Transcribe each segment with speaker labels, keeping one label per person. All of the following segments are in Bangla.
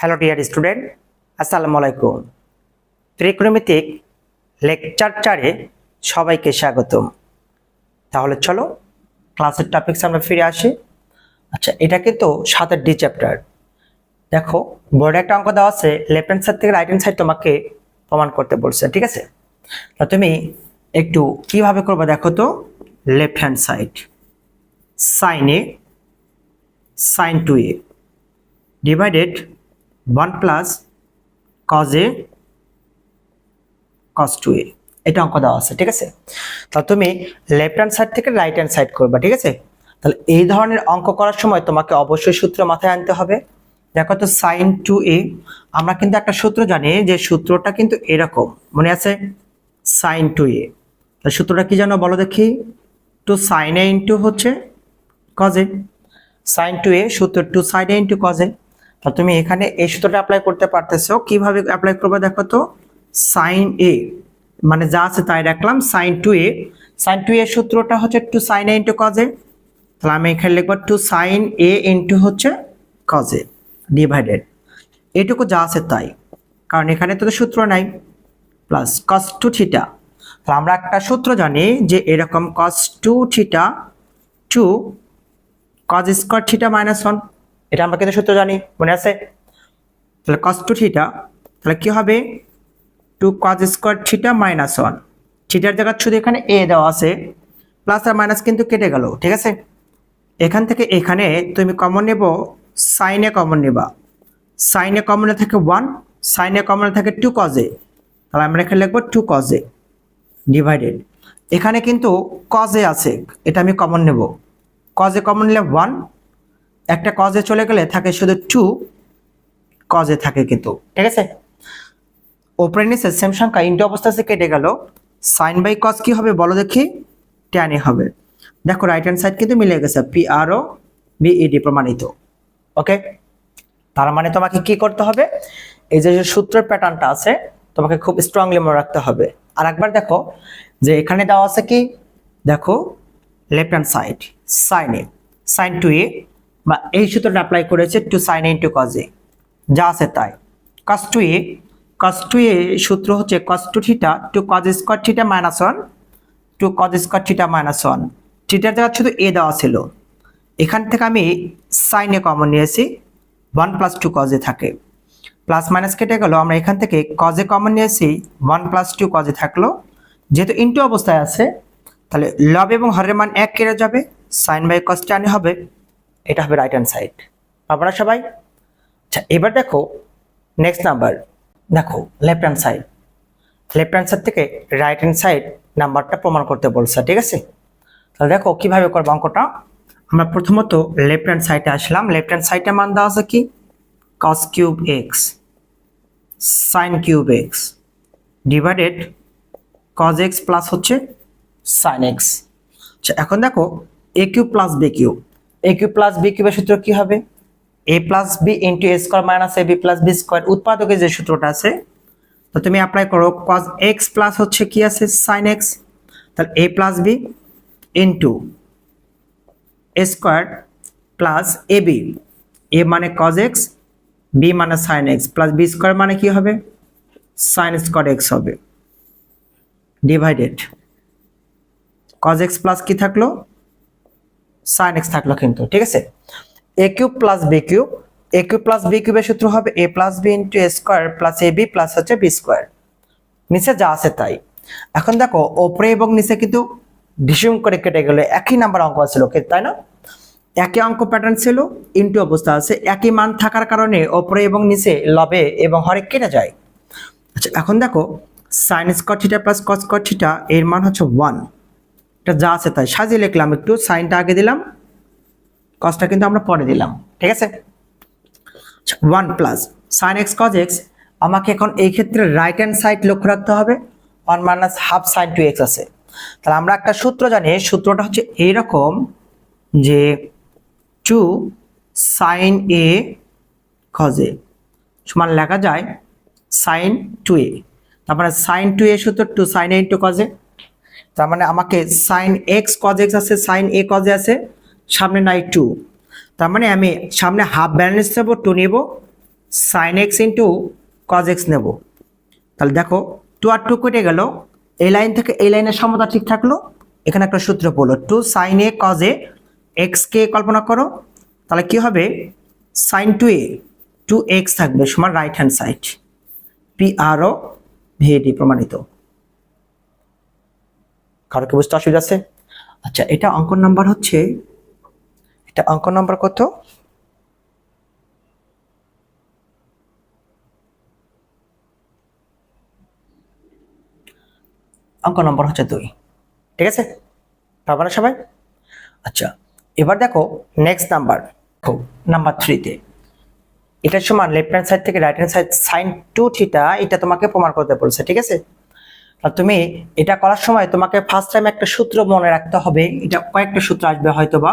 Speaker 1: হ্যালো ডিয়ার স্টুডেন্ট আসসালামু আলাইকুম ত্রিকোণমিতিক লেকচার চারে সবাইকে স্বাগতম। তাহলে চলো ক্লাসের টপিকস আমরা ফিরে আসি। আচ্ছা এটা কিন্তু সাতের ডি চ্যাপ্টার দেখো বোর্ডে একটা অঙ্ক দেওয়া আছে লেফট হ্যান্ড সাইড থেকে রাইট হ্যান্ড সাইড তোমাকে প্রমাণ করতে বলছে, ঠিক আছে? তা তুমি একটু কীভাবে করবে দেখো তো? Left hand side sine A sine two A divided one plus cos A cos two A এটা অঙ্ক দেওয়া আছে, ঠিক আছে? তাহলে তুমি লেফট হ্যান্ড সাইড থেকে রাইট হ্যান্ড সাইড করবা, ঠিক আছে? তাহলে এই ধরনের অঙ্ক করার সময় তোমাকে অবশ্যই সূত্র মাথায় আনতে হবে। দেখো তো সাইন টু এ আমরা কিন্তু একটা সূত্র জানি যে সূত্রটা কিন্তু এরকম, মনে আছে? সাইন টু এ সূত্রটা কি জানো বলো দেখি? টু সাইন এ ইন্টু হচ্ছে কজে সাইন টু এ সূত্র two sine A into cos A তা তুমি এখানে এই সূত্রটা অ্যাপ্লাই করতে পারতেছো। কীভাবে অ্যাপ্লাই করবে দেখো তো? সাইন এ মানে যা আছে তাই রাখলাম sine two A sine two A সূত্রটা হচ্ছে টু সাইন এ ইন্টু কজে তাহলে আমি এখানে লিখব টু সাইন এ ইন্টু হচ্ছে কজে ডিভাইডেড এটুকু যা আছে তাই। কারণ এখানে তো সূত্র নাই প্লাস কস টু থিটা তাহলে আমরা একটা সূত্র জানি যে এরকম cos two theta two cos square theta minus one এটা আমরা কিন্তু সূত্র জানি, মনে আছে? তাহলে কস টু থিটা তাহলে কি হবে? Two cos square theta minus one থিটার জায়গা শুধু এখানে এ দেওয়া আছে প্লাস আর মাইনাস কিন্তু কেটে গেল, ঠিক আছে? এখান থেকে এখানে তুমি কমন নেব সাইনে কমন নেবা। সাইনে কমনে থাকে ওয়ান সাইনে কমনে থাকে টু কজে তাহলে আমরা এখানে লিখব টু কজে ডিভাইডেড এখানে কিন্তু কজে আছে, এটা আমি কমন নেব। কজে কমন নিলে ওয়ান একটা কজে চলে গেলে থাকে শুধু টু কজে থাকে কিন্তু। ঠিক আছে? ওপরে নিচে সেম সংখ্যা ইন্টু অবস্থা থেকে কেটে গেল। সাইন বাই কজ কি হবে বলো দেখি? ট্যানে হবে। দেখো রাইট হ্যান্ড সাইড কিন্তু মিলে গেছে। পি আর ও বিইডি প্রমাণিত। ওকে তার মানে তোমাকে কি করতে হবে? এই যে সূত্রের প্যাটার্নটা আছে, তোমাকে খুব স্ট্রংলি মনে রাখতে হবে। আর একবার দেখো, যে এখানে দেওয়া আছে কি? দেখো left hand side sine A. Sine two A বা এই সূত্রটা অ্যাপ্লাই করেছে two sine A two cos A যা আছে তাই। কস two A cos two A সূত্র হচ্ছে cos two theta two cos square theta minus one two cos square theta minus one থিটার জায়গা শুধু এ দেওয়া ছিল। এখান থেকে আমি সাইনে কমন নিয়েছি। ওয়ান প্লাস টু কজে থাকে। প্লাস মাইনাস কেটে গেল, আমরা এখান থেকে কজে কমন নিয়েছি। ওয়ান প্লাস টু কজে থাকল। যেহেতু ইন্টু অবস্থায় আছে, তাহলে লব এবং হরের মান এক কেটে যাবে। সাইন বাই কস টানে হবে। এটা হবে রাইট হ্যান্ড সাইড আপনারা সবাই? আচ্ছা এবার দেখো নেক্সট নাম্বার দেখো left hand side left hand side থেকে রাইট হ্যান্ড সাইড নাম্বারটা প্রমাণ করতে বলছে, ঠিক আছে? তাহলে দেখো, কীভাবে করব অঙ্কটা? আমরা প্রথমত লেফট হ্যান্ড সাইডে আসলাম। লেফট হ্যান্ড সাইডে মান দেওয়া আছে কি? Cos cube X sine cube X divided cos X plus হচ্ছে সাইন এক্স আচ্ছা এখন দেখো A cube plus B cube A cube plus B কিউবের সূত্র কি হবে? A plus B into A square minus A B plus B square উৎপাদকের যে সূত্রটা আছে, তো তুমি অ্যাপ্লাই করো কজ এক্স প্লাস হচ্ছে কি আছে? সাইন এক্স তাহলে A plus B into A square plus A B A মানে কজ এক্স বি মানে sine X plus B square মানে কি হবে? সাইন স্কোয়ার এক্স হবে। ডিভাইডেড কজ এক্স প্লাস কি থাকল? সাইন এক্স থাকল কিন্তু, ঠিক আছে? A cube plus B cube A cube plus B কিউবের সূত্র হবে A plus B into A square plus A B plus হচ্ছে বি স্কোয়ার নিচে যা আছে তাই। এখন দেখো, ওপরে এবং নিচে কিন্তু ডিসিউম করে কেটে গেলে, একই নাম্বার অঙ্ক ছিল তাই না? একই অঙ্ক প্যাটার্ন ছিল ইন্টু অবস্থা আছে, একই মান থাকার কারণে ওপরে এবং নিচে লবে এবং হরে কেটে যায়। আচ্ছা এখন দেখো sine square theta plus cos square theta এর মান হচ্ছে ওয়ান এটা যা আছে তাই। সাজিয়ে লিখলাম, একটু সাইনটা আগে দিলাম কসটা কিন্তু আমরা পরে দিলাম, ঠিক আছে? One plus sine X cos X আমাকে এখন এই ক্ষেত্রে রাইট হ্যান্ড সাইড লক্ষ্য রাখতে হবে one minus half sine two X আছে। তাহলে আমরা একটা সূত্র জানি সূত্রটা হচ্ছে এইরকম যে টু সাইন এ কজে সমান লেখা যায় সাইন টু এ তারপরে সাইন টু এ সূত্র টু সাইন এ ইন্টু কজে তার মানে আমাকে সাইন এক্স কজ এক্স আছে সাইন এ কজে আছে, সামনে নাই টু তার মানে আমি সামনে হাফ ব্যালেন্স নেব টু নেব sine X into cos X নেব। তাহলে দেখো টু আর টু কেটে গেল, এই লাইন থেকে এই লাইনের সমতা ঠিক থাকল। এখানে একটা সূত্র পড়ল two sine A cos A X কে কল্পনা করো, তাহলে কি হবে? Sine two A two X থাকবে সমান right hand side P R O V E D প্রমাণিত। কারও কি বুঝতে অসুবিধা আছে? আচ্ছা এটা অঙ্কন নাম্বার হচ্ছে, এটা অঙ্ক নাম্বার কত? অঙ্ক নম্বর হচ্ছে দুই। ঠিক আছে? পারবে না সবাই? আচ্ছা এবার দেখো নেক্সট নাম্বার নাম্বার থ্রিতে এটার সমান লেফট হ্যান্ড সাইড থেকে right hand side sine two theta এটা তোমাকে প্রমাণ করতে বলছে, ঠিক আছে? আর তুমি এটা করার সময় তোমাকে ফার্স্ট টাইম একটা সূত্র মনে রাখতে হবে। এটা কয়েকটা সূত্র আসবে হয়তো বা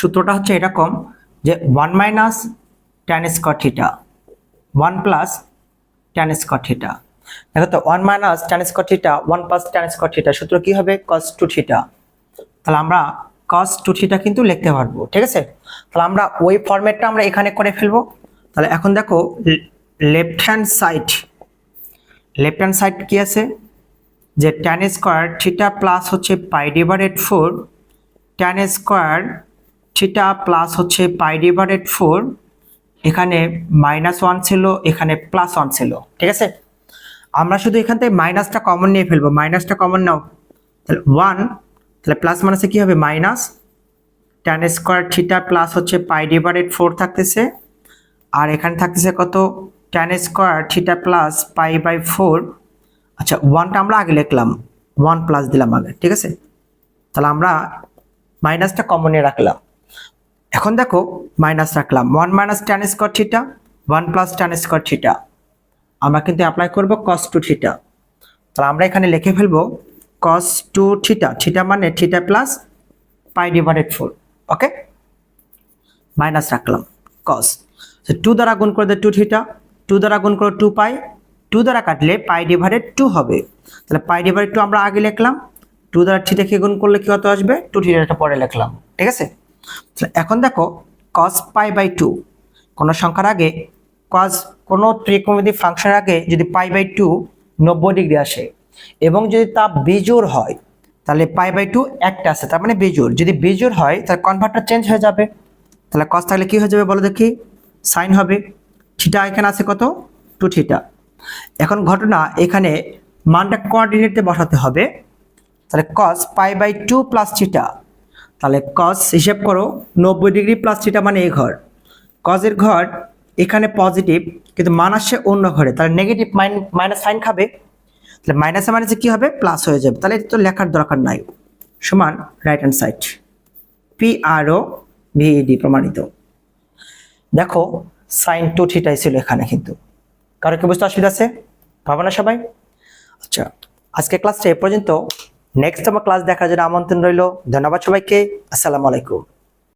Speaker 1: সূত্রটা হচ্ছে এরকম যে one minus tan square theta one plus tan square theta দেখো তো one minus tan square theta one plus tan square theta সূত্র কি হবে? কস টু থিটা তাহলে আমরা কস টু থিটা কিন্তু লিখতে পারব, ঠিক আছে? তাহলে আমরা ওই ফরম্যাটটা আমরা এখানে করে ফেলব। তাহলে এখন দেখো left hand side left hand side কি আছে? যে ট্যান স্কোয়ার থিটা প্লাস হচ্ছে pi divided four tan square theta plus হচ্ছে পাই ডিভাইডেড ফোর এখানে মাইনাস ওয়ান ছিল, এখানে প্লাস ওয়ান ছিল, ঠিক আছে? আমরা শুধু এখান থেকে মাইনাসটা কমন নিয়ে ফেলব মাইনাসটা কমন নাও। তাহলে ওয়ান তাহলে প্লাস মাইনাসে কি হবে? Minus tan square theta plus হচ্ছে পাই ডিভাইডেড ফোর থাকতেছে, আর এখানে থাকতেছে কত? Tan square theta plus pi by four আচ্ছা ওয়ানটা আমরা আগে লিখলাম ওয়ান প্লাস দিলাম আগে, ঠিক আছে? তাহলে আমরা মাইনাসটা কমনে রাখলাম। এখন দেখো মাইনাস রাখলাম। One minus tan square theta one plus tan square theta আমরা কিন্তু অ্যাপ্লাই করব কস টু থিটা তাহলে আমরা এখানে লিখে ফেলব কস টু থিটা থিটা মানে theta plus pi divided four okay minus রাখলাম কস টু দ্বারা গুণ করে দেয় টু থিটা টু দ্বারা গুণ করে টু পাই টু দ্বারা কাটলে পাই ডিভাইডেড টু হবে। তাহলে পাই ডিভাইডেড টু আমরা আগে লিখলাম। টু দ্বারা থিটাকে গুণ করলে কি কত আসবে? টু থিটাটা পরে লিখলাম। ঠিক আছে? এখন দেখো কস পাই বাই টু কোনো সংখ্যার আগে কস কোনো ত্রিকোণমিতি ফাংশনের আগে যদি পাই বাই টু নব্বই ডিগ্রি আসে এবং যদি তা বিজোড় হয়, তাহলে পাই বাই টু একটা আছে তার মানে বিজোড়। যদি বিজোড় হয়, তাহলে কনভার্টার চেঞ্জ হয়ে যাবে। তাহলে কস তাহলে কি হয়ে যাবে বলো দেখি? সাইন হবে। থিটা এখানে আছে কত? টু থিটা এখন ঘটনা এখানে মানটা কোঅর্ডিনেটে বসাতে হবে। তাহলে cos pi by two plus theta তাহলে কস হিসেব করো নব্বই ডিগ্রি প্লাস থিটা মানে এই ঘর। কজের ঘর এখানে পজিটিভ কিন্তু মান আসছে অন্য ঘরে। তাহলে নেগেটিভ মাইন মাইনাস সাইন খাবে। তাহলে মাইনাসে মাইনাসে কি হবে? প্লাস হয়ে যাবে। তাহলে এটা তো লেখার দরকার নাই। সমান right hand side P R O V E D প্রমাণিত। দেখো সাইন টু থিটাই ছিল এখানে কিন্তু। কারও কি বুঝতে অসুবিধা আছে? পাবো না সবাই? আচ্ছা। আজকে ক্লাসটা এ পর্যন্ত। নেক্সট আমার ক্লাস দেখার জন্য আমন্ত্রণ রইল। ধন্যবাদ সবাইকে। আসসালামু আলাইকুম।